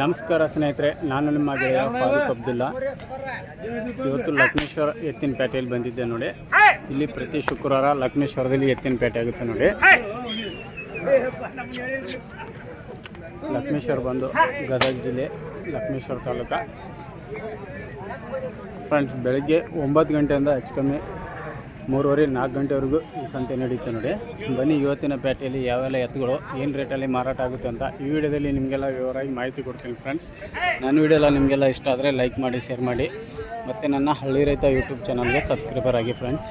ನಮಸ್ಕಾರ ಸ್ನೇಹಿತರೆ, ನಾನು ನಿಮ್ಮ ಗೆಳೆಯ ಫಾರೂಕ್ ಅಬ್ದುಲ್ಲಾ. ಇವತ್ತು ಲಕ್ಷ್ಮೇಶ್ವರ ಎತ್ತಿನ ಪೇಟೆಯಲ್ಲಿ ಬಂದಿದ್ದೆ ನೋಡಿ. ಇಲ್ಲಿ ಪ್ರತಿ ಶುಕ್ರವಾರ ಲಕ್ಷ್ಮೇಶ್ವರದಲ್ಲಿ ಎತ್ತಿನ ಪೇಟೆ ಆಗುತ್ತೆ ನೋಡಿ. ಲಕ್ಷ್ಮೇಶ್ವರ ಬಂದು ಗದಗ ಜಿಲ್ಲೆ, ಲಕ್ಷ್ಮೇಶ್ವರ ತಾಲೂಕ. ಫ್ರೆಂಡ್ಸ್ ಬೆಳಗ್ಗೆ ಒಂಬತ್ತು ಗಂಟೆಯಿಂದ ಹೆಚ್ಚು ಕಮ್ಮಿ ಮೂರುವರೆ ನಾಲ್ಕು ಗಂಟೆವರೆಗೂ ಈ ಸಂತೆ ನಡೆಯುತ್ತೆ ನೋಡಿ. ಬನ್ನಿ, ಇವತ್ತಿನ ಪೇಟೆಯಲ್ಲಿ ಯಾವೆಲ್ಲ ಎತ್ತುಗಳು, ಏನು ರೇಟಲ್ಲಿ ಮಾರಾಟ ಆಗುತ್ತೆ ಅಂತ ಈ ವಿಡಿಯೋದಲ್ಲಿ ನಿಮಗೆಲ್ಲ ವಿವರವಾಗಿ ಮಾಹಿತಿ ಕೊಡ್ತೀನಿ ಫ್ರೆಂಡ್ಸ್ ನನ್ನ ವಿಡಿಯೋ ಎಲ್ಲ ನಿಮಗೆಲ್ಲ ಇಷ್ಟ ಆದರೆ ಲೈಕ್ ಮಾಡಿ ಶೇರ್ ಮಾಡಿ. ಮತ್ತು ನನ್ನ ಹಳ್ಳಿ ರೈತ ಯೂಟ್ಯೂಬ್ ಚಾನಲ್ಗೆ ಸಬ್ಸ್ಕ್ರೈಬರ್ ಆಗಿ ಫ್ರೆಂಡ್ಸ್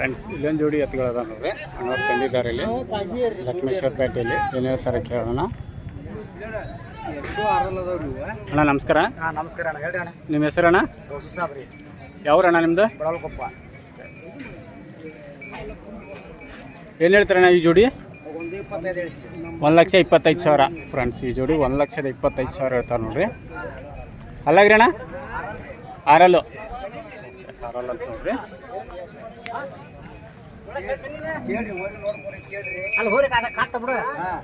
ಫ್ರೆಂಡ್ಸ್ ಇಲ್ಲೊಂದು ಜೋಡಿ ಎತ್ತುಗಳದ ನೋಡ್ರಿ. ಅಣ್ಣವ್ರು ತಂದಿದ್ದಾರೆ ಇಲ್ಲಿ. ಲಕ್ಷ್ಮೇಶ್ವರ ಪೇಟೆಯಲ್ಲಿ ಏನು ಹೇಳ್ತಾರೆ ಕೇಳೋಣ. ಅಣ್ಣ ನಮಸ್ಕಾರ. ನಿಮ್ಮ ನಮಸ್ಕಾರ ಅಣ್ಣ. ಹೇಳಿ ಅಣ್ಣ. ನಿಮ್ಮ ಹೆಸರಣ್ಣ ಅಣ್ಣ? ಸಾಬ್ರಿ ಯಾವ್ರಣ್ಣ ನಿಮ್ದು? ಬಡವಲಕೊಪ್ಪ ಏನು ಹೇಳ್ತಾರಣ್ಣ ಈ ಜೋಡಿ? ಒಂದು ಲಕ್ಷ ಇಪ್ಪತ್ತೈದು ಸಾವಿರ. ಫ್ರೆಂಡ್ಸ್ ಈ ಜೋಡಿ ಒಂದು ಲಕ್ಷದ ಇಪ್ಪತ್ತೈದು ಸಾವಿರ ಹೇಳ್ತಾರೆ ನೋಡ್ರಿ. ಅಲ್ಲಾಗ್ರಿ ಅಣ್ಣ? ಆರಲ್ಲು. ಆರಲ್ ಅಂತ ನೋಡ್ರಿ. ಕೇಳ್ರಿ ಹೋರಿ ನೋಡ್ಕೊರಿ ಕೇಳ್ರಿ. ಅಲ್ಲಿ ಹೋರಿ ಕಾಟ ಬಿಡು. ಹಾಂ.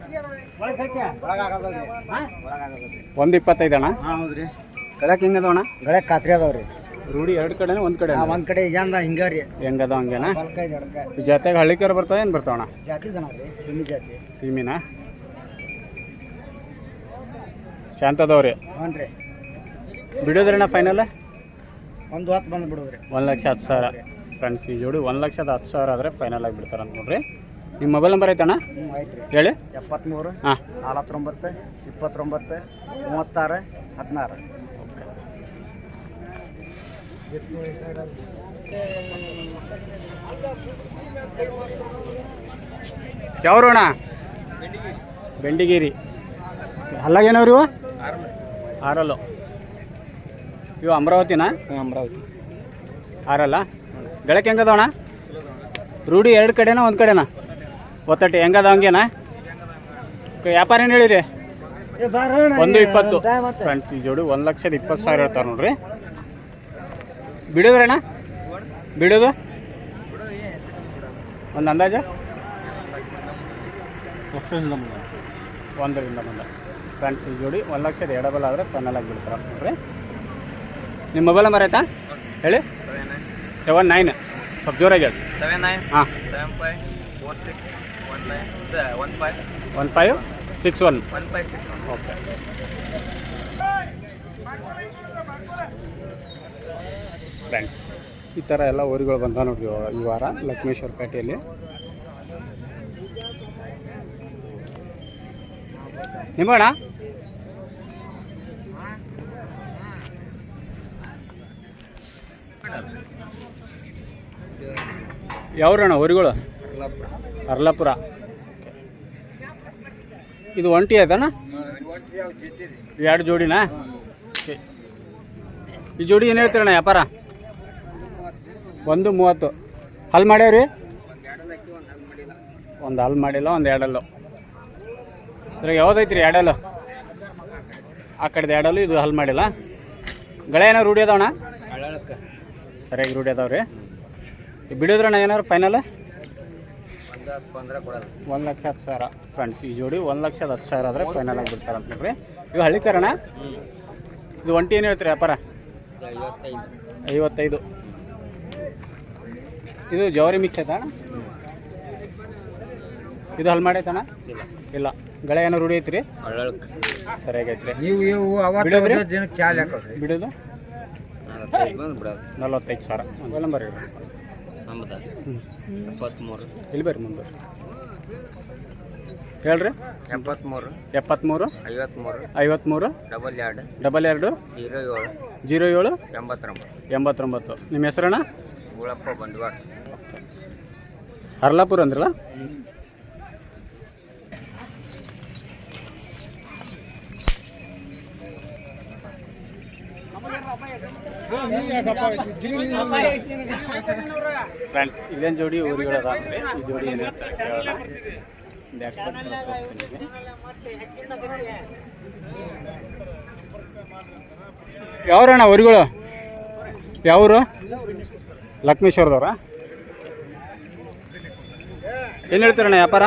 ಒಳಗಾಗದಲ್ರಿ ಒಳಗಾಗದಲ್ರಿ ಒಂದು ಇಪ್ಪತ್ತೈದು ಅಣ್ಣ? ಹಾಂ ಹೌದ್ರಿ. ಕಡಕ್ ಹೆಂಗದ ಅಣ್ಣ? ಗಳೆ ಖಾತ್ರಿ ಅದಾವ್ರಿ. ರೂಢಿ ಎರಡು ಕಡೆನೇ ಒಂದು ಕಡೆ ಒಂದು ಕಡೆ ಹಿಂಗಾರಿ ಹಿಂಗಾರಿ ಹೆಂಗದ ಹಂಗೇನ? ಜಾತ್ಯಾಗ ಹಳ್ಳಿಕರ್ ಬರ್ತಾವ ಏನು ಬರ್ತಾವಣ್ಣ ಜಾತಿ ದನ ರೀ ಸಿಮ್ಮಿ ಜಾತಿ. ಸೀಮಿನ? ಶಾಂತದವ್ರಿ? ಹ್ಞೂ ರೀ. ಬಿಡೋದ್ರಣ್ಣ ಫೈನಲ್ ಒಂದು ಹೊತ್ತು ಬಂದು ಬಿಡೋದ್ರಿ. ಒಂದು ಲಕ್ಷ ಹತ್ತು ಸಾವಿರ. ಫ್ರೆಂಡ್ಸ್ ಈ ಜೋಡಿ ಒಂದು ಲಕ್ಷದ ಹತ್ತು ಸಾವಿರ ಆದರೆ ಫೈನಲ್ ಆಗಿ ಬಿಡ್ತಾರೆ ಅಂತ ನೋಡ್ರಿ. ನಿಮ್ಮ ಮೊಬೈಲ್ ನಂಬರ್ ಐತಣ್ಣ? ಹೇಳಿ. ಎಪ್ಪತ್ತ್ಮೂರು ಹಾಂ. ನಲವತ್ತೊಂಬತ್ತು ಇಪ್ಪತ್ತೊಂಬತ್ತು ಮೂವತ್ತಾರು ಹದಿನಾರು. ಯಾವ್ರು ಅಣ್ಣ? ಬೆಂಡಿಗೇರಿ. ಅಲ್ಲಾಗೇನವ್ರಿ ಇವು ಆರಲ್ಲು. ಇವು ಅಮರಾವತಿನ? ಅಮರಾವತಿ. ಆರಲ್ಲ? ಗಳಕ್ಕೆ ಹೆಂಗದ ಅಣ್ಣ ರೂಢಿ ಎರಡು ಕಡೆನಾ ಒಂದು ಕಡೆನ? ಒತ್ತಟ್ಟಿ. ಹೆಂಗದ ಹಂಗೇನಾ? ವ್ಯಾಪಾರ ಏನು ಹೇಳಿರಿ? ಒಂದು ಇಪ್ಪತ್ತು. ಫ್ರೆಂಡ್ಸ್ ಈ ಜೋಡಿ ಒಂದು ಲಕ್ಷದ ಇಪ್ಪತ್ತು ಸಾವಿರ ಹೇಳ್ತಾರೆ ನೋಡ್ರಿ. ಬಿಡೋದ್ರಣ್ಣ? ಬಿಡೋದು? ಒಂದು ಅಂದಾಜ? ಒಂದರಿಂದ ಮುಂದೆ ಫ್ರೆಂಡ್ಸ್ ಈ ಜೋಡಿ ಒಂದು ಲಕ್ಷದ ಎಡಬಲ್ ಆದರೆ ಫೈನಲ್ ಆಗಿ ಬಿಡ್ತಾರೆ ನೋಡ್ರಿ. ನಿಮ್ಮ ಮೊಬೈಲ್ ನಂಬರ್ ಆಯ್ತಾ? ಹೇಳಿ. Seven nine. ಸ್ವಲ್ಪ ಜೋರಾಗಿ ಹೇಳಿ. Seven nine. ಹಾಂ. Seven five four six one nine one five. One five six one. One five six one. Okay. Friends ಈ ಥರ ಎಲ್ಲ ಊರುಗಳು ಬಂದ ನೋಡ್ರಿ ಈ ವಾರ ಲಕ್ಷ್ಮೇಶ್ವರ ಪೇಟೆಯಲ್ಲಿ. ನಿಮ್ಮಣ್ಣ? ಯಾವ್ರಣ್ಣ ಊರುಗಳು? ಅರ್ಲಾಪುರ. ಇದು ಒಂಟಿ ಆಯ್ತಾನ ಎರಡು ಜೋಡಿನಾ. ಈ ಜೋಡಿ ಏನು ಹೇಳ್ತೀರಣ್ಣ ವ್ಯಾಪಾರ? ಒಂದು ಮೂವತ್ತು. ಹಲ್ ಮಾಡ್ಯಾವ್ರಿ? ಒಂದು ಹಲ್ ಮಾಡಿಲ್ಲ. ಒಂದು ಎರಡಲ್ಲು. ಇದ್ರಾಗ ಯಾವ್ದೈತ್ರಿ ಎರಡಲ್ಲು? ಆ ಕಡೆದು ಎರಡಲ್ಲು ಇದು ಹಲ್ ಮಾಡಿಲ್ಲ. ಗಳೆ ಏನೋ ರೂಢಿ ಅದಾವಣ್ಣ? ಸರಿಯಾಗಿ ರೂಢಿ ಅದಾವ್ರಿ. ಬಿಡೋದ್ರಣ್ಣ ಏನಾರು ಫೈನಲ್ ಒಂದು ಲಕ್ಷ ಹತ್ತು ಸಾವಿರ. ಫ್ರೆಂಡ್ಸ್ ಈ ಜೋಡಿ ಒಂದು ಲಕ್ಷದ ಹತ್ತು ಸಾವಿರ ಆದರೆ ಫೈನಲ್ ಆಗಿ ಬಿಡ್ತಾರೆ ಅಂತ ನೋಡ್ರಿ ಇವು ಹಳ್ಳಿಕರಣ ಇದು ಒಂಟಿ ಏನು ಹೇಳ್ತೀರಿ ವ್ಯಾಪಾರ? ಐವತ್ತೈದು. ಇದು ಜವರಿ ಮಿಕ್ಸ್ ಆಯ್ತಾ ಅಣ್ಣ? ಇದು ಹಲ್ ಮಾಡೈತಣ ಇಲ್ಲ. ಇಲ್ಲ. ಗಳೆ ಏನೋ ರೂಢಿ ಐತ್ರಿ? ಸರಿಯಾಗೈತ್ರಿ ಬಿಡೋದು ನಲ್ವತ್ತೈದು ಸಾವಿರ. ಮೊಬೈಲ್ ನಂಬರ್ ಹೇಳಿ ನಮ್ಮದು ಎಪ್ಪತ್ತ್ಮೂರು ಇಲ್ಲಿ ಬರ್ರಿ ಮುಂದೆ? ಹೇಳ್ರಿ. ಎಪ್ಪತ್ತ್ಮೂರು ಎಪ್ಪತ್ತ್ಮೂರು ಐವತ್ತ್ಮೂರು ಐವತ್ತ್ಮೂರು ಡಬಲ್ ಎರಡು. ಡಬಲ್ ಎರಡು. ಜೀರೋ ಏಳು. ಜೀರೋ ಏಳು. ಎಂಬತ್ತೊಂಬತ್ತು. ಎಂಬತ್ತೊಂಬತ್ತು. ನಿಮ್ಮ ಹೆಸರಣ್ಣ? ಗುಳಪ್ಪ ಬಂಡವಾಳ. ಹರ್ಲಾಪುರ ಅಂದ್ರಲ್ಲ? ಫ್ರೆಂಡ್ಸ್ ಇದೇನು ಜೋಡಿ ಊರುಗಳದ ಈ ಜೋಡಿ ಏನು ಬ್ಯಾಕ್ ಸೈಡ್. ಯಾವ್ರಣ್ಣ ಊರುಗಳು? ಯಾವರು? ಲಕ್ಷ್ಮೇಶ್ವರದವ್ರ? ಏನು ಹೇಳ್ತೀರಣ್ಣ ವ್ಯಾಪಾರ?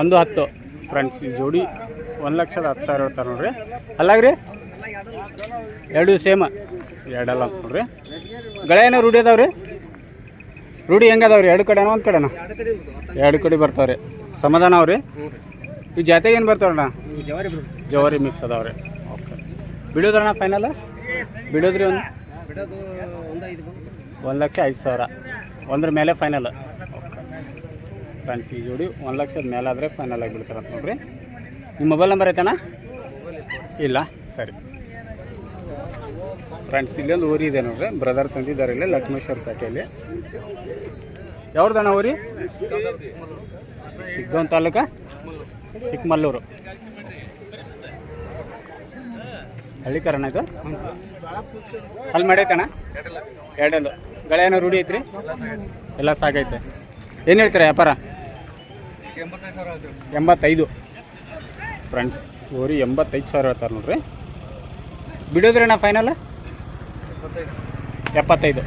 ಒಂದು ಹತ್ತು. ಫ್ರೆಂಡ್ಸ್ ಈ ಜೋಡಿ ಒಂದು ಲಕ್ಷದ ಹತ್ತು ಸಾವಿರ ಹೇಳ್ತಾರೆ ನೋಡ್ರಿ. ಅಲ್ಲಾಗ್ರಿ? ಎರಡು ಸೇಮ. ಎರಡಲ್ಲ ನೋಡ್ರಿ. ಏನೋ ರೂಢಿ ಅದಾವ್ರಿ? ರೂಢಿ ಹೆಂಗೆ ಅದಾವ್ರಿ? ಎರಡು ಕಡೆನೋ ಒಂದು ಕಡೆನೋ? ಎರಡು ಕಡೆ ಬರ್ತಾವ್ರಿ. ಸಮಾಧಾನ ಅವ್ರಿ? ಈ ಜಾತೆಗೆ ಏನು ಬರ್ತಾವ್ರಣ್ಣ ಜವಾರಿ ಮಿಕ್ಸ್ ಅದಾವ್ರಿ. ಓಕೆ ಬಿಡೋದ್ರಣ್ಣ ಫೈನಲ್ ಬಿಡೋದ್ರಿ ಒಂದು? ಒಂದು ಲಕ್ಷ ಐದು ಸಾವಿರ. ಒಂದ್ರ ಮೇಲೆ ಫೈನಲ್ ಫ್ರೆಂಡ್ಸ್ ಈ ಜೋಡಿ ಒಂದು ಲಕ್ಷದ ಮೇಲೆ ಆದರೆ ಫೈನಲ್ ಆಗಿ ಬಿಡ್ತಾರೆ ಅಂತ ನೋಡ್ರಿ. ನಿಮ್ಮ ಮೊಬೈಲ್ ನಂಬರ್ ಐತಣ್ಣ? ಇಲ್ಲ. ಸರಿ. ಫ್ರೆಂಡ್ಸ್ ಇಲ್ಲೊಂದು ಊರಿ ಇದೆ ನೋಡ್ರಿ. ಬ್ರದರ್ ತಂದಿದ್ದಾರೆ ಇಲ್ಲಿ, ಲಕ್ಷ್ಮೇಶ್ವರ ಪೇಟೆಯಲ್ಲಿ. ಯಾವ್ದಣ್ಣ ಊರಿ? ಸಿಗ್ಗಂ ತಾಲೂಕ? ಚಿಕ್ಕಮಲ್ಲೂರು. ಹಳ್ಳಿಕರಣ ಇದು? ಅಲ್ಲಿ ಮಾಡೈತಣ್ಣ ಎರಡಲ್ಲು. ಗಳೆ ಏನೋ ರೂಢಿ ಐತ್ರಿ? ಎಲ್ಲ ಸಾಕೈತೆ ಏನು ಹೇಳ್ತೀರಾ ವ್ಯಾಪಾರ? ಎಂಬತ್ತೈದು. ಫ್ರೆಂಡ್ಸ್ ಓರಿ ಎಂಬತ್ತೈದು ಸಾವಿರ ಹೇಳ್ತಾರೆ ನೋಡ್ರಿ. ಬಿಡೋದ್ರಿ ಅಣ್ಣ ಫೈನಲ್ ಎಪ್ಪತ್ತೈದು.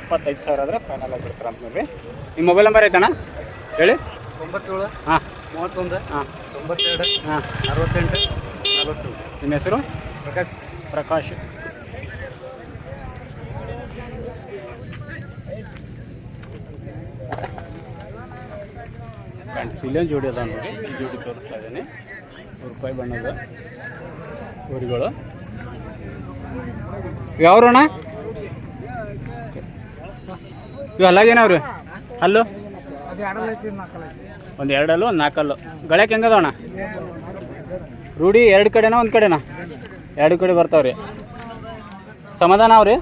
ಎಪ್ಪತ್ತೈದು ಸಾವಿರ ಆದರೆ ಫೈನಲ್ ಆಗಿ ಬಿಡ್ತಾರೆ ಅಂತ ನೋಡ್ರಿ. ನಿಮ್ಮ ಮೊಬೈಲ್ ನಂಬರ್ ಐತಣ್ಣ? ಹೇಳಿ. ತೊಂಬತ್ತೇಳು ಹಾಂ. ಮೂವತ್ತೊಂದು ಹಾಂ. ತೊಂಬತ್ತೆರಡು ಹಾಂ. ಅರವತ್ತೆಂಟು ನಲವತ್ತು. ನಿಮ್ಮ ಹೆಸರು? ಪ್ರಕಾಶ್. ಪ್ರಕಾಶ್. ಇಲ್ಲೊಂದು ಜೋಡಿ ಅದ ನೋಡಿ ಜೋಡಿ ತೋರಿಸ್ತಾ ಇದ್ದೀನಿ. ನೂರು ರೂಪಾಯಿ ಬಣ್ಣದ ಊರುಗಳು. ಯಾವ್ರಣ್ಣ? ಇವು ಅಲ್ಲಾಗೇನವ್ರಿ? ಅಲ್ಲು ಒಂದು ಎರಡಲ್ಲು, ಒಂದು ನಾಲ್ಕಲ್ಲು ಗಳಕ್ಕೆ ಹೆಂಗದವಣ ರೂಢಿ ಎರಡು ಕಡೆನಾ ಒಂದು ಕಡೆನಾ? ಎರಡು ಕಡೆ ಬರ್ತಾವ್ರಿ. ಸಮಾಧಾನ ಅವ್ರಿ?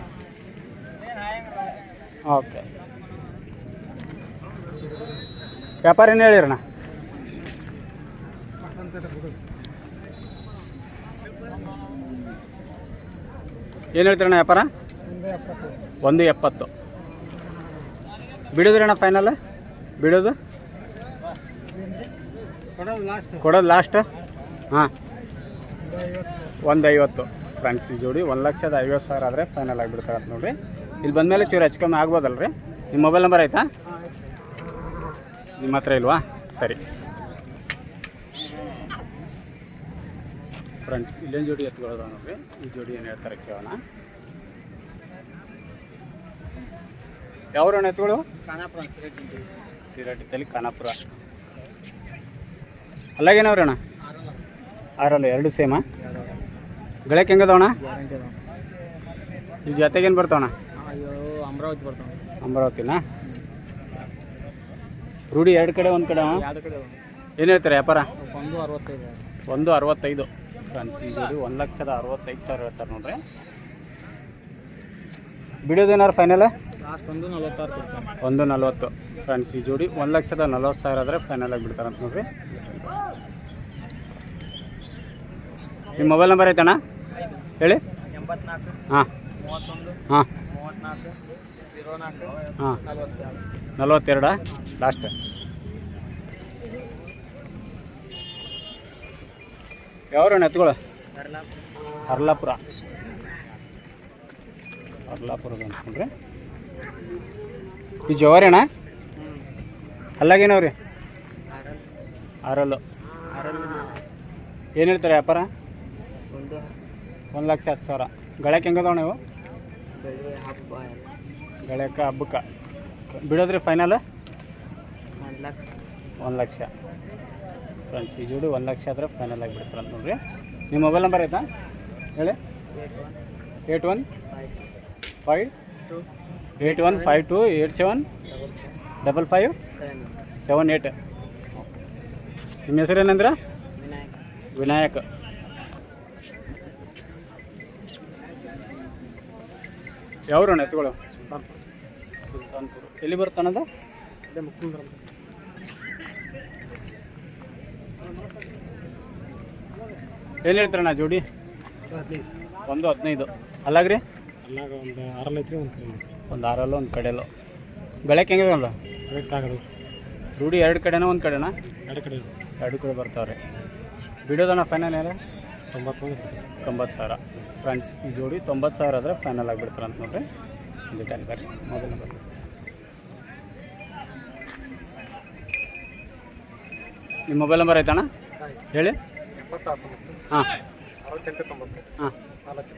ಓಕೆ. ವ್ಯಾಪಾರ ಏನು ಹೇಳಿರಣ್ಣ? ಏನು ಹೇಳ್ತೀರಣ್ಣ ವ್ಯಾಪಾರ? ಒಂದು ಎಪ್ಪತ್ತು. ಬಿಡೋದ್ರಣ್ಣ ಫೈನಲ್ ಬಿಡೋದು? ಕೊಡೋದು ಲಾಸ್ಟ್ ಹಾಂ. ಒಂದು ಐವತ್ತು. ಫ್ರೆಂಡ್ಸ್ ಈ ಜೋಡಿ ಒಂದು ಲಕ್ಷದ ಐವತ್ತು ಸಾವಿರ ಆದರೆ ಫೈನಲ್ ಆಗಿಬಿಡ್ತಾರೆ ನೋಡಿರಿ. ಇಲ್ಲಿ ಬಂದಮೇಲೆ ಚೂರು ಹೆಚ್ಚು ಕಮ್ಮಿ ಆಗ್ಬೋದಲ್ಲ ರೀ ನಿಮ್ಮ ಮೊಬೈಲ್ ನಂಬರ್ ಆಯಿತಾ? ನಿಮ್ಮ ಹತ್ರ ಇಲ್ವಾ? ಸರಿ. ಫ್ರೆಂಡ್ಸ್ ಇಲ್ಲೊಂದು ಜೋಡಿ ಎತ್ಕೊಳ್ಳೋದ ನೋಡ್ರಿ ಈ ಜೋಡಿ ಏನು ಹೇಳ್ತಾರೆ ಕೇಳೋಣ. ಯಾವ್ರಣ್ಣ ಎತ್ತುಗಳು ಖಾನಾಪುರ ಸಿರಟಿ ತಲೆ ಖಾನಾಪುರ. ಅಲ್ಲಾಗೇನವ್ರಿ ಅಣ್ಣ ಆರಲ್ಲ ಎರಡು ಸೇಮಾ? ಗಳಕ್ಕೆ ಅದಾವ ಈ ಜೊತೆಗೇನು ಬರ್ತಾವಣ್ಣ? ಅಯ್ಯೋ ಅಮರಾವತಿ ಬರ್ತಾವ ಅಮರಾವತಿನಾ? ರೂಢಿ ಎರಡು ಕಡೆ ಒಂದು ಕಡೆ ಏನು ಹೇಳ್ತಾರೆ ವ್ಯಾಪಾರ? ಒಂದು ಅರವತ್ತೈದು. ಒಂದು ಅರವತ್ತೈದು. ಫ್ರೆಂಡ್ಸ್ ಜೋಡಿ ಒಂದು ಲಕ್ಷದ ಅರವತ್ತೈದು ಸಾವಿರ ಹೇಳ್ತಾರೆ ನೋಡ್ರಿ. ಬಿಡೋದೇನಾರು ಫೈನಲ್ ಲಾಸ್ಟ್ ಒಂದು ನಲವತ್ತಾರು ಒಂದು ನಲ್ವತ್ತು. ಫ್ರೆಂಡ್ಸ್ ಈ ಜೋಡಿ ಒಂದು ಲಕ್ಷದ ನಲ್ವತ್ತು ಸಾವಿರ ಆದರೆ ಫೈನಲ್ ಆಗಿ ಬಿಡ್ತಾರೆ ಅಂತ ನೋಡ್ರಿ. ನಿಮ್ಮ ಮೊಬೈಲ್ ನಂಬರ್ ಐತಣ್ಣ? ಹೇಳಿ. ಹಾಂ. ಹಾಂ. ಹಾಂ. ನಲ್ವತ್ತೆರಡ. ಲಾಸ್ಟ್ ಯಾವ್ರಣ್ಣ ಎತ್ಕೊಳ? ಹರ್ಲಾಪುರ. ಹರ್ಲಾಪುರದ ಅನ್ಕೊಂಡ್ರಿ. ಈ ಜವಾರಿ ಅಣ್ಣ ಅಲ್ಲಾಗೇನವ್ರಿ? ಆರಲ್ಲು. ಏನು ಹೇಳ್ತಾರೆ ವ್ಯಾಪಾರ? ಒಂದು. ಲಕ್ಷ ಹತ್ತು ಸಾವಿರ. ಗಳಕ್ಕೆ ಹೆಂಗದವ ನೀವು ಗಳಕ್ಕೆ ಹಬ್ಬಕ್ಕೆ. ಬಿಡೋದ್ರಿ ಫೈನಲ್ ಒಂದು ಲಕ್ಷ. ಒಂದು ಲಕ್ಷ. ಫ್ರೆಂಡ್ಸ್ ಈ ಜೋಡಿ ಒಂದು ಲಕ್ಷ ಆದರೆ ಫೈನಲ್ ಆಗಿಬಿಡ್ತಾರೆ ಅಂತ ನೋಡ್ರಿ. ನಿಮ್ಮ ಮೊಬೈಲ್ ನಂಬರ್ ಆಯಿತಾ ಹೇಳಿ. Eight one five five two eight one five two eight seven double five seven eight. Eight ನಿಮ್ಮ ಹೆಸರು ಏನಂದ್ರೆ? ವಿನಾಯಕ್. ಯಾವ ಯಾವ್ರಣ್ಣ ಎತ್ತುಗಳು ಸುಲ್ತಾನ್ಪುರ. ಎಲ್ಲಿ ಬರ್ತಾನದ ಅದೇ? ಮುಖ್ಯಮಂತ್ರಿ ಏನು ಹೇಳ್ತಾರಣ್ಣ ಜೋಡಿ? ಒಂದು ಹದಿನೈದು. ಅಲ್ಲಾಗ್ರಿ? ಅಲ್ಲಾಗ ಒಂದು ಆರಲ್ಲಿ ಐತ್ರಿ ಒಂದು ಒಂದು ಆರಲ್ಲೋ ಒಂದು ಕಡೆಯಲ್ಲೋ. ಗಳಕ್ಕೆ ಹೆಂಗದಲ್ಲ ಸಾಗದು ರೂಢಿ ಎರಡು ಕಡೆನೋ ಒಂದು ಕಡೆನಾ? ಎರಡು ಕಡೆ ಎರಡು ಕಡೆ ಬರ್ತಾವ್ರಿ. ಬಿಡೋದಣ್ಣ ಫೈನಲ್ ಏನ ತೊಂಬತ್ತು ತೊಂಬತ್ತು ಸಾವಿರ. ಫ್ರೆಂಡ್ಸ್ ಈ ಜೋಡಿ ತೊಂಬತ್ತು ಸಾವಿರ ಆದರೆ ಫೈನಲ್ ಆಗಿಬಿಡ್ತಾರೆ ಅಂತ ನೋಡ್ರಿ. ಡಿಟೇಲ್ ಬರ್ರಿ. ಮೊದಲು ನಂಬರ್ ನಿಮ್ಮ ಮೊಬೈಲ್ ನಂಬರ್ ಐತಣ್ಣ ಹೇಳಿ. ಹತ್ತೊಂಬತ್ತು ಹಾಂ. ಅರವತ್ತೆಂಟು ತೊಂಬತ್ತು ಹಾಂ. ನಾಲ್ಕು.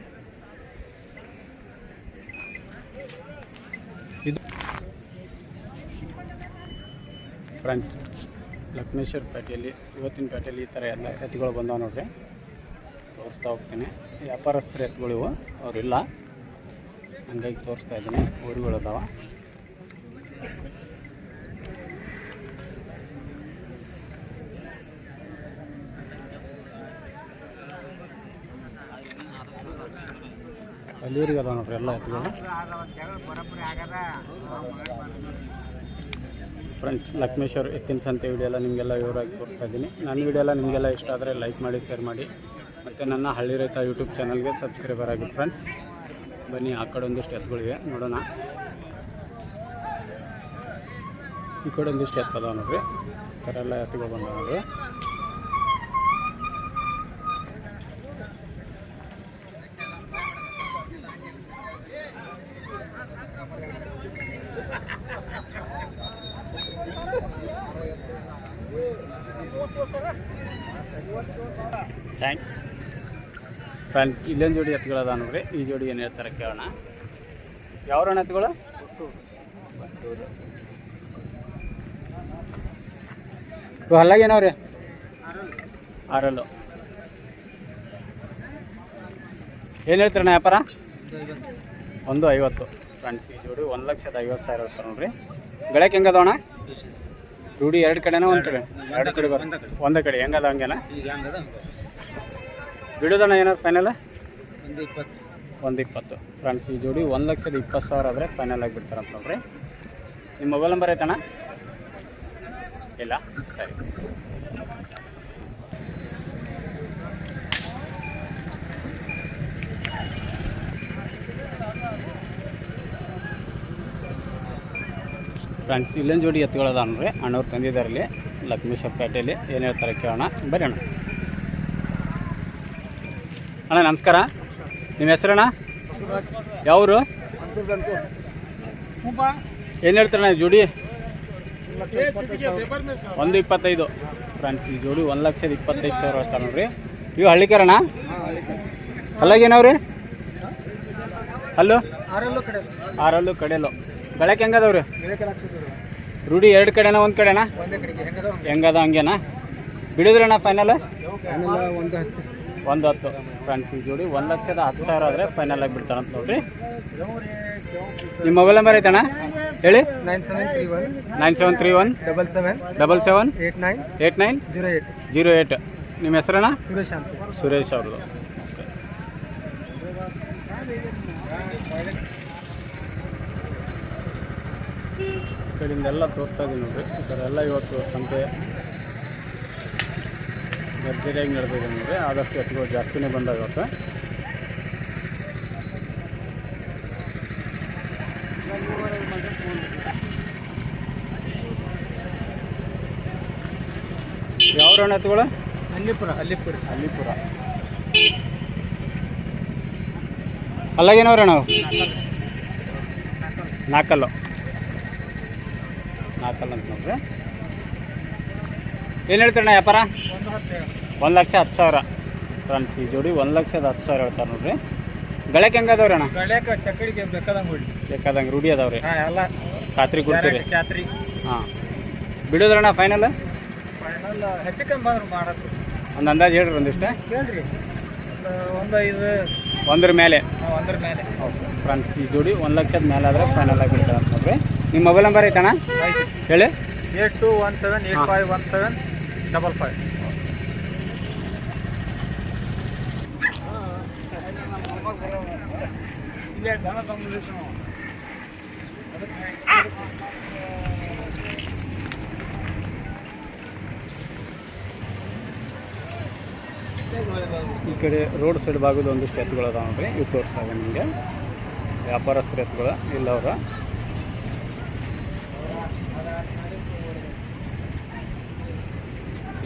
ಇದು ಫ್ರೆಂಡ್ಸ್ ಲಕ್ಷ್ಮೇಶ್ವರ ಪೇಟೆಯಲ್ಲಿ ಇವತ್ತಿನ ಪೇಟೆಯಲ್ಲಿ ಈ ಥರ ಎಲ್ಲ ಎತ್ತುಗಳು ಬಂದಾವೆ ನೋಡ್ರಿ. ತೋರಿಸ್ತಾ ಹೋಗ್ತೀನಿ. ವ್ಯಾಪಾರಸ್ಥರ ಎತ್ತುಗಳಿವು ಅವರಿಲ್ಲ ಹಂಗಾಗಿ ತೋರಿಸ್ತಾ ಇದ್ದೀನಿ. ಊರುಗಳು ಅದಾವ. ಅಲ್ಲಿವರೆಗೆ ಅದಾವ ನೋಡ್ರಿ ಎಲ್ಲ ಎತ್ತುಗಳು. ಫ್ರೆಂಡ್ಸ್ ಲಕ್ಷ್ಮೇಶ್ವರ್ ಎತ್ತಿನ ಸಂತೆ ವಿಡಿಯೋ ಎಲ್ಲ ನಿಮಗೆಲ್ಲ ವಿವರವಾಗಿ ತೋರಿಸ್ತಾ ಇದ್ದೀನಿ. ನನ್ನ ವಿಡಿಯೋ ಎಲ್ಲ ನಿಮಗೆಲ್ಲ ಇಷ್ಟ ಆದರೆ ಲೈಕ್ ಮಾಡಿ ಶೇರ್ ಮಾಡಿ. ಮತ್ತು ನನ್ನ ಹಳ್ಳಿ ರೈತ ಯೂಟ್ಯೂಬ್ ಚಾನಲ್ಗೆ ಸಬ್ಸ್ಕ್ರೈಬರ್ ಆಗಿ ಫ್ರೆಂಡ್ಸ್ ಬನ್ನಿ, ಆ ಕಡೆ ಒಂದಿಷ್ಟು ಎತ್ತುಗಳಿವೆ, ನೋಡೋಣ. ಈ ಕಡೆ ಒಂದಿಷ್ಟು ಎತ್ತು ಅದಾವ ನೋಡ್ರಿ. ಈ ಥರ ಎಲ್ಲ ಎತ್ತುಗಳು ನೋಡ್ರಿ ಥ್ಯಾಂಕ್ ಫ್ರೆಂಡ್ಸ್ ಇಲ್ಲೊಂದು ಜೋಡಿ ಎತ್ತುಗಳದ ನೋಡ್ರಿ. ಈ ಜೋಡಿ ಏನು ಹೇಳ್ತಾರೆ ಕೇಳೋಣ. ಯಾವ್ರಣ್ಣ ಎತ್ತುಗಳು? ಇವು ಹಲ್ಲಾಗ ಏನವ್ರಿ? ಆರಲ್ಲು. ಏನು ಹೇಳ್ತೀರಣ್ಣ ವ್ಯಾಪಾರ? ಒಂದು ಐವತ್ತು. ಫ್ರೆಂಡ್ಸ್ ಈ ಜೋಡಿ ಒಂದು ಲಕ್ಷದ ಐವತ್ತು ಸಾವಿರ ಇರ್ತಾರೆ ನೋಡ್ರಿ. ಗಳಕ್ಕೆ ಹೆಂಗದವಣ ರೂಢಿ ಎರಡು ಕಡೆನ ಒಂದು ಕಡೆ? ಎರಡು ಕಡೆ ಒಂದು ಒಂದೇ ಕಡೆ. ಹೆಂಗದ ಹಂಗೇನ? ಬಿಡುದಣ್ಣ ಏನಾದ್ರು ಫೈನಲ್ ಒಂದು ಇಪ್ಪತ್ತು. ಒಂದು ಇಪ್ಪತ್ತು. ಫ್ರೆಂಡ್ಸ್ ಈ ಜೋಡಿ ಒಂದು ಲಕ್ಷದ ಇಪ್ಪತ್ತು ಸಾವಿರ ಆದರೆ ಫೈನಲ್ ಆಗಿಬಿಡ್ತಾರೆ ಅಂತ ನೋಡ್ರಿ ನಿಮ್ಮ ಮೊಬೈಲ್ ನಂಬರ್ ಐತಣ್ಣ? ಇಲ್ಲ ಸರಿ. ಫ್ರೆಂಡ್ಸ್, ಇಲ್ಲೊಂದು ಜೋಡಿ ಎತ್ಕೊಳ್ಳೋದಾನ ರೀ ಅಣ್ಣವ್ರು ಲಕ್ಷ್ಮೇಶ್ವರ ಪೇಟೆಯಲ್ಲಿ ಏನು ಹೇಳ್ತಾರೆ ಕೇಳೋಣ. ಬರ್ರಿ ಅಣ್ಣ. ಅಣ್ಣ, ನಮಸ್ಕಾರ. ನಿಮ್ಮ ಹೆಸರಣ್ಣ? ಯಾವರು? ಏನು ಹೇಳ್ತಾರಣ್ಣ ಜೋಡಿ? ಒಂದು ಇಪ್ಪತ್ತೈದು. ಫ್ರೆಂಡ್ಸ್, ಈ ಜೋಡಿ ಒಂದು ಲಕ್ಷದ ಇಪ್ಪತ್ತೈದು ಸಾವಿರ ಹೇಳ್ತಾರೆ ನೋಡ್ರಿ. ಇವು ಹಳ್ಳಿಕರಣ ಅಲ್ಲಾಗೇನವ್ರಿ ಅಲ್ಲೋ ಆರಲ್ಲು ಕಡೆಯಲ್ಲು ಗಳಕ್ಕೆ ಹೆಂಗದವ್ರಿ? ರೂಢಿ ಎರಡು ಕಡೆನಾ ಒಂದು ಕಡೆನಾ? ಹೆಂಗದ ಹಂಗೇನಾ? ಬಿಡಿದ್ರಣ್ಣ ಫೈನಲ್ ಒಂದ್ ಹತ್ತು. ಒಂದು ಹತ್ತು ಫ್ರೆಂಡ್ಸ್ ಈ ಜೋಡಿ ಒಂದು ಲಕ್ಷದ ಹತ್ತು ಸಾವಿರ ಆದರೆ ಫೈನಲ್ ಆಗಿ ಬಿಡ್ತಾರಂತ ನೋಡ್ರಿ. ನಿಮ್ಮ ಮೊಬೈಲ್ ನಂಬರ್ ಐತಣ್ಣ? ಹೇಳಿ. Nine seven three one nine seven three one double seven double seven eight nine eight nine zero eight zero eight ನಿಮ್ಮ ಹೆಸರಣ್ಣ? ಸುರೇಶ್ ಅಂತ. ಸುರೇಶ್ ಅವ್ರದ್ದು. ಈ ಕಡೆಯಿಂದ ಎಲ್ಲ ತೋರಿಸ್ತಾ ಇದ್ದೀನಿ ನೋಡ್ರಿ. ಈ ಥರ ಎಲ್ಲ ಇವತ್ತು ಸಂತೆ ಭರ್ಜರಿಯಾಗಿ ನಡೆದಿದೆ ನೋಡಿರಿ. ಆದಷ್ಟು ಎತ್ತುಗಳು ಜಾಸ್ತಿನೇ ಬಂದಾಗ ಇವತ್ತು ಯಾವ ಎತ್ತುಗಳು ಅಲ್ಲಿಪುರ. ಅಲ್ಲಿಪುರ. ಅಲ್ಲಿಪುರ. ಅಲ್ಲಾಗೇನವ್ರಣ ನಾವು ನಾಲ್ಕಲ್ಲು ನಾಲ್ಕಲ್ಲು ಅಂತ ನೋಡ್ರಿ. ಏನು ಹೇಳ್ತೀರಣ್ಣ ವ್ಯಾಪಾರ? ಒಂದು ಲಕ್ಷ ಹತ್ತು ಸಾವಿರ. ಫ್ರೆಂಡ್ಸ್ ಈ ಜೋಡಿ ಒಂದು ಲಕ್ಷದ ಹತ್ತು ಸಾವಿರ ಹೇಳ್ತಾರೆ ನೋಡ್ರಿ. ಗಳಕ್ಕೆ ಹೆಂಗದವ್ರಿ ಅಣ್ಣ? ಗಳೆಕ ಚಕ್ಕಡಿಗೆ ಬೇಕಾದಂಗೆ ಹೊಡಿ. ಬೇಕಾದಂಗೆ ರೂಢಿ ಅದಾವ್ರಿ. ಹಾಂ ಎಲ್ಲ. ಖಾತ್ರಿ ಕೊಡ್ತೀರಿ. ಖಾತ್ರಿ ಹಾಂ. ಬಿಡೋದ್ರಣ್ಣ ಫೈನಲ್ ಫೈನಲ್ ಹೆಚ್ಚು ಕಮ್ಮಿ ಬಂದ್ರೆ ಮಾಡತ್ತು ಒಂದು ಅಂದಾಜು ಹೇಳ್ರಿ ಒಂದಿಷ್ಟು. ಕೇಳ್ರಿ. ಒಂದು ಐದು. ಒಂದ್ರ ಮೇಲೆ. ಒಂದ್ರ ಮೇಲೆ. ಫ್ರೆಂಡ್ಸ್ ಈ ಜೋಡಿ ಒಂದು ಲಕ್ಷದ ಮೇಲೆ ಆದರೆ ಫೈನಲ್ ಆಗಿ ಬಿಡ್ತಾರೆ ನಿಮ್ಮ ಮೊಬೈಲ್ ನಂಬರ್ ಐತಣ್ಣ? ಹೇಳಿ. Eight two one seven eight. Five one seven double five. ಈ ಕಡೆ ರೋಡ್ ಸೈಡ್ ಭಾಗದ ಒಂದಿಷ್ಟು ಎತ್ತುಗಳು ಅದಾವ ನೋಡ್ರಿ. ಇವು ತೋರಿಸ್ತಾವೆ ನಿಮಗೆ. ವ್ಯಾಪಾರಸ್ಥರ ಎತ್ತುಗಳು ಇಲ್ಲವ್ರ.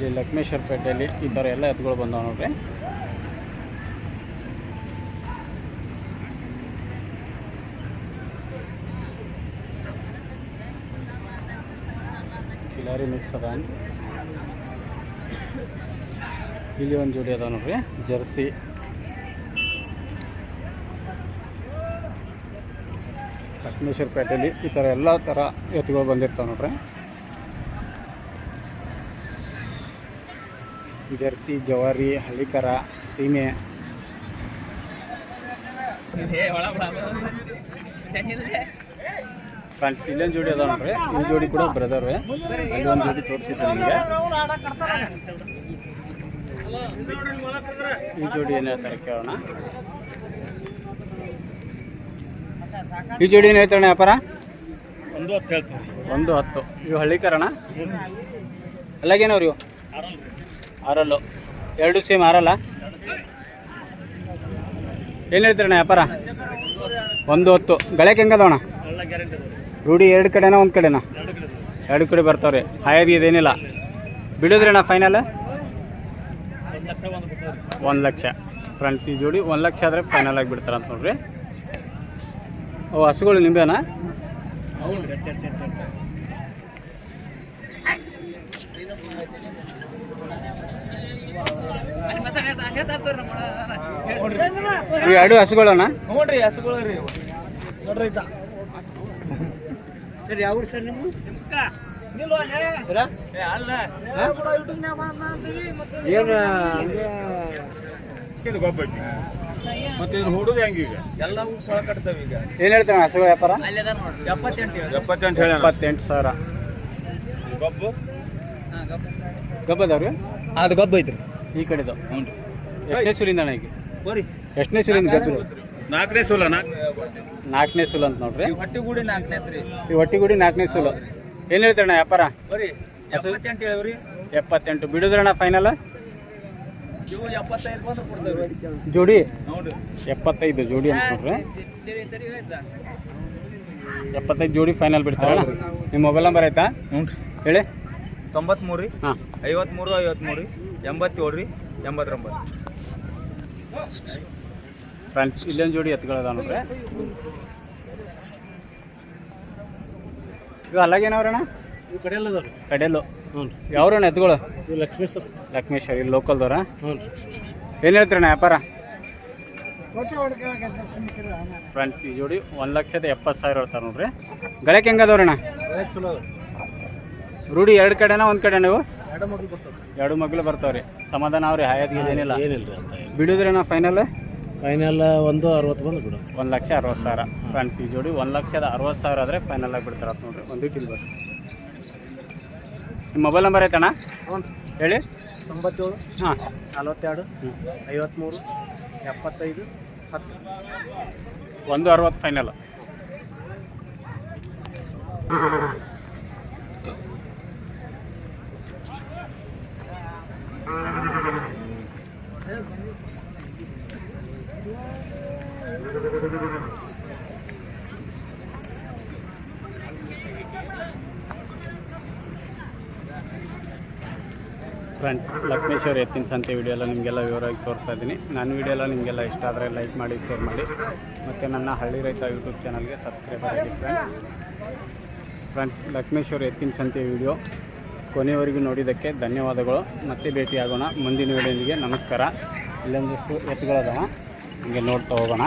ಇಲ್ಲಿ ಲಕ್ಷ್ಮೇಶ್ವರ ಪೇಟೆಯಲ್ಲಿ ಈ ಥರ ಎಲ್ಲ ಎತ್ತುಗಳು ಬಂದಾವ್ ನೋಡ್ರಿ. ಕಿಲಾರಿ ಮಿಕ್ಸ್ ಅದ. ಇಲ್ಲಿ ಒಂದು ಜೋಡಿ ಅದ ನೋಡ್ರಿ, ಜರ್ಸಿ. ಲಕ್ಷ್ಮೇಶ್ವರ ಪೇಟೆಯಲ್ಲಿ ಈ ಥರ ಎಲ್ಲ ಥರ ಎತ್ತುಗಳು ಬಂದಿರ್ತಾವೆ ನೋಡ್ರಿ. ಜರ್ಸಿ ಜವಾರಿ ಹಳ್ಳಿಕರ ಸೀಮೆ. ಫ್ರೆಂಡ್ಸ್ ಇಲ್ಲೊಂದು ಜೋಡಿ ಅದಾವ ನೋಡ್ರಿ. ಈ ಜೋಡಿ ಕೂಡ ಬ್ರದರ್. ಅಲ್ಲಿ ಒಂದು ಜೋಡಿ ತೋರಿಸಿದ್ರೆ ನಿಮಗೆ. ಈ ಜೋಡಿ ಏನು ಹೇಳ್ತಾರೆ ಕೇಳೋಣ. ಈ ಜೋಡಿ ಏನು ಹೇಳ್ತಾರಣ ವ್ಯಾಪಾರ? ಒಂದು ಹತ್ತು ಹೇಳ್ತೀವಿ ಒಂದು ಹತ್ತು. ಇವು ಹಳ್ಳಿಕರಣ ಅಲ್ಲಾಗೇನವ್ರಿ ಇವು? ಆರಲ್ಲು. ಎರಡು ಸೇಮ್ ಆರಲ್ಲ? ಏನು ಹೇಳ್ತೀರಣ್ಣ ವ್ಯಾಪಾರ? ಒಂದು ಹೊತ್ತು. ಗಳಕ್ಕೆ ಹೆಂಗದವಣ ರೂಢಿ ಎರಡು ಕಡೆನಾ ಒಂದು ಕಡೆನಾ? ಎರಡು ಕಡೆ ಬರ್ತಾವ್ರಿ. ಹಾಯಾಗಿ ಇದೇನಿಲ್ಲ. ಬಿಡೋದ್ರಣ್ಣ ಫೈನಲ್ ಒಂದು ಲಕ್ಷ. ಫ್ರೆಂಡ್ಸ್, ಈ ಜೋಡಿ ಒಂದು ಲಕ್ಷ ಆದರೆ ಫೈನಲ್ ಆಗಿ ಬಿಡ್ತಾರೆ ಅಂತ ನೋಡ್ರಿ. ಓ, ಹಸುಗಳು ನಿಂಬೆನಾ? ಇವು ಎರಡು ಹಸುಗಳಣ್ಣ ನೋಡ್ರಿ ಹಸುಗಳ್ರಿ ರೀ ನೋಡ್ರಿ ಇದ್ದ ಸರ್ ಯಾವ ಸರ್ ನಿಮ್ಮ ಅಲ್ಲ. ಏನು ಮತ್ತೆ ಇದು ಹುಡುಗ ಹೆಂಗೆ ಈಗ? ಎಲ್ಲ ಕೊಳ ಕಟ್ತಾವ ಈಗ. ಏನು ಹೇಳ್ತಾನೆ ಹಸುಗಳ ವ್ಯಾಪಾರ? ಎಪ್ಪತ್ತೆಂಟು ಎಪ್ಪತ್ತೆಂಟು ಹೇಳ ಎಪ್ಪತ್ತೆಂಟು ಸಾವಿರ. ಗಬ್ಬು? ಗಬ್ಬದವ್ರಿ ಅದು ಗಬ್ಬ ಐತ್ರಿ. ಈ ಕಡೆದು. ಹ್ಞೂ ಎಷ್ಟನೇ ಸುಲಿಂದ ಅಣ್ಣ ಈಗ? ಬರ್ರಿ ಎಷ್ಟನೇ ಸುಲಿಂದ ಗಬ್ಬು ನಾಲ್ಕನೇ ಸುಲ ನಾಲ್ಕು ನಾಲ್ಕನೇ ಸುಲ ಅಂತ ನೋಡ್ರಿ. ಹೊಟ್ಟಿಗೂಡಿ ಹೊಟ್ಟಿ ಗೂಡಿ ನಾಲ್ಕನೇ ಈ ಹೊಟ್ಟಿಗೂಡಿ ನಾಲ್ಕನೇ ಸುಲ. ಏನು ಹೇಳ್ತಾರಣ್ಣ ವ್ಯಾಪಾರ? ಬರ್ರಿ ಎಪ್ಪತ್ತೆಂಟು ಹೇಳಿವ್ರಿ. ಎಪ್ಪತ್ತೆಂಟು. ಬಿಡುದ್ರಣ್ಣ ಫೈನಲ್ ಜೋಡಿ? ಎಪ್ಪತ್ತೈದು ಜೋಡಿ ಅಂತ ನೋಡ್ರಿ. ಎಪ್ಪತ್ತೈದು ಜೋಡಿ ಫೈನಲ್ ಬಿಡ್ತಾರಣ್ಣ. ನಿಮ್ಮ ಮೊಬೈಲ್ ನಂಬರ್ ಆಯ್ತಾ? ಹ್ಞೂ ರೀ. ಹೇಳಿ. ತೊಂಬತ್ಮೂರು ರೀ. ಹಾಂ. ಐವತ್ಮೂರು ಐವತ್ಮೂರು ರೀ. ಎಂಬತ್ತೇಳು ರೀ ಎಂಬತ್ತೊಂಬತ್ತು. ಫ್ರೆಂಡ್ಸ್ ಇಲ್ಲೊಂದು ಜೋಡಿ ಎತ್ತುಗಳದ ನೋಡ್ರಿ. ಇವು ಅಲ್ಲಾಗೇನವ್ರಣ್ಣ? ಕಡೆಯಲ್ಲದವ್ರು ಕಡೆಯಲ್ಲು. ಹ್ಞೂ ಯಾವ್ರಣ್ಣ ಎತ್ತುಗಳು ಇವು ಲಕ್ಷ್ಮೇಶ್ವರ ಲಕ್ಷ್ಮೇಶ್ವರ ಇಲ್ಲಿ ಲೋಕಲ್ದವ್ರ? ಹ್ಞೂ ಏನು ಹೇಳ್ತೀರಣ್ಣ ವ್ಯಾಪಾರ? ಫ್ರೆಂಡ್ಸ್ ಈ ಜೋಡಿ ಒಂದು ಲಕ್ಷದ ಎಪ್ಪತ್ತು ಸಾವಿರ ಹೇಳ್ತಾರೆ ನೋಡ್ರಿ. ಗಳಕ್ಕೆ ಹೆಂಗದವ್ರಣ್ಣ ಚಲೋ ರೂಢಿ ಎರಡು ಕಡೆನಾ ಒಂದು ಕಡೆ ನೀವು ಎರಡು ಮಗಳು ಬರ್ತದೆ ಎರಡು ಮಗ್ಳು ಬರ್ತಾವ್ರಿ. ಸಮಾಧಾನ ಅವ್ರಿ ಹಾಯದ್ ಏನಿಲ್ಲ ಏನಿಲ್ಲ ಅಂತ ನಾ ಫೈನಲ್ ಫೈನಲ್ ಒಂದು ಅರವತ್ತು ಬಂದು ಬಿಡು. ಒಂದು ಲಕ್ಷ ಅರವತ್ತು ಸಾವಿರ. ಫ್ರೆಂಡ್ಸ್ ಈ ಜೋಡಿ ಒಂದು ಲಕ್ಷದ ಅರವತ್ತು ಸಾವಿರ ಆದರೆ ಫೈನಲ್ ಆಗಿ ಬಿಡ್ತಾರೆ ಅಂತ ನೋಡ್ರಿ. ಒಂದು ಇಟ್ಟಿಲ್ ಬರ್ರಿ. ನಿಮ್ಮ ಮೊಬೈಲ್ ನಂಬರ್ ಐತಣ್ಣ? ಹ್ಞೂ. ಹೇಳಿ. ತೊಂಬತ್ತೇಳು ಹಾಂ. ನಲವತ್ತೆರಡು ಐವತ್ತ್ಮೂರು ಎಪ್ಪತ್ತೈದು ಹತ್ತು. ಒಂದು ಅರವತ್ತು ಫೈನಲ್ ಫ್ರೆಂಡ್ಸ್ ಲಕ್ಷ್ಮೇಶ್ವರ ಎತ್ತಿನ ಸಂತೆ ವಿಡಿಯೋ ಎಲ್ಲ ನಿಮಗೆಲ್ಲ ವಿವರವಾಗಿ ತೋರಿಸ್ತಾ ಇದ್ದೀನಿ. ನನ್ನ ವಿಡಿಯೋ ಎಲ್ಲ ನಿಮಗೆಲ್ಲ ಇಷ್ಟ ಆದರೆ ಲೈಕ್ ಮಾಡಿ ಶೇರ್ ಮಾಡಿ. ಮತ್ತು ನನ್ನ ಹಳ್ಳಿ ರೈತ ಯೂಟ್ಯೂಬ್ ಚಾನಲ್ಗೆ ಸಬ್ಸ್ಕ್ರೈಬ್ ಆಗಿ ಫ್ರೆಂಡ್ಸ್ ಫ್ರೆಂಡ್ಸ್ ಲಕ್ಷ್ಮೇಶ್ವರ ಎತ್ತಿನ ಸಂತೆ ವಿಡಿಯೋ. ಕೊನೆಯವರೆಗೂ ನೋಡಿದ್ದಕ್ಕೆ ಧನ್ಯವಾದಗಳು. ಮತ್ತೆ ಭೇಟಿಯಾಗೋಣ. ಮುಂದಿನ ವೇಳೆಯೊಂದಿಗೆ ನಮಸ್ಕಾರ. ಇಲ್ಲೊಂದಿಷ್ಟು ಎತ್ತುಗಳದಾವ. ಹಂಗೆ ನೋಡ್ತಾ ಹೋಗೋಣ.